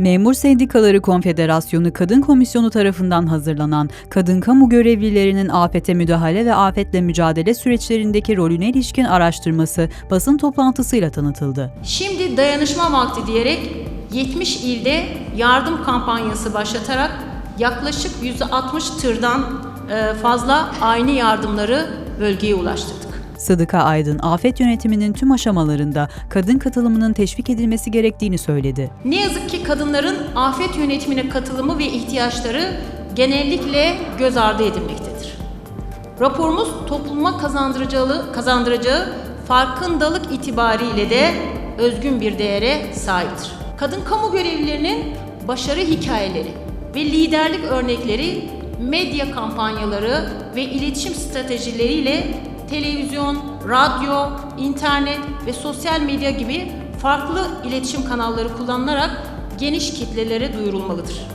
Memur Sendikaları Konfederasyonu Kadın Komisyonu tarafından hazırlanan kadın kamu görevlilerinin afete müdahale ve afetle mücadele süreçlerindeki rolüne ilişkin araştırması basın toplantısıyla tanıtıldı. Şimdi dayanışma vakti diyerek 70 ilde yardım kampanyası başlatarak yaklaşık %60 tırdan e, fazla aynı yardımları bölgeye ulaştırdık. Sıdıka Aydın, afet yönetiminin tüm aşamalarında kadın katılımının teşvik edilmesi gerektiğini söyledi. Ne yazık ki kadınların afet yönetimine katılımı ve ihtiyaçları genellikle göz ardı edilmektedir. Raporumuz topluma kazandıracağı, kazandıracağı farkındalık itibariyle de özgün bir değere sahiptir. Kadın kamu görevlilerinin başarı hikayeleri ve liderlik örnekleri medya kampanyaları ve iletişim stratejileriyle televizyon, radyo, internet ve sosyal medya gibi farklı iletişim kanalları kullanılarak geniş kitlelere duyurulmalıdır.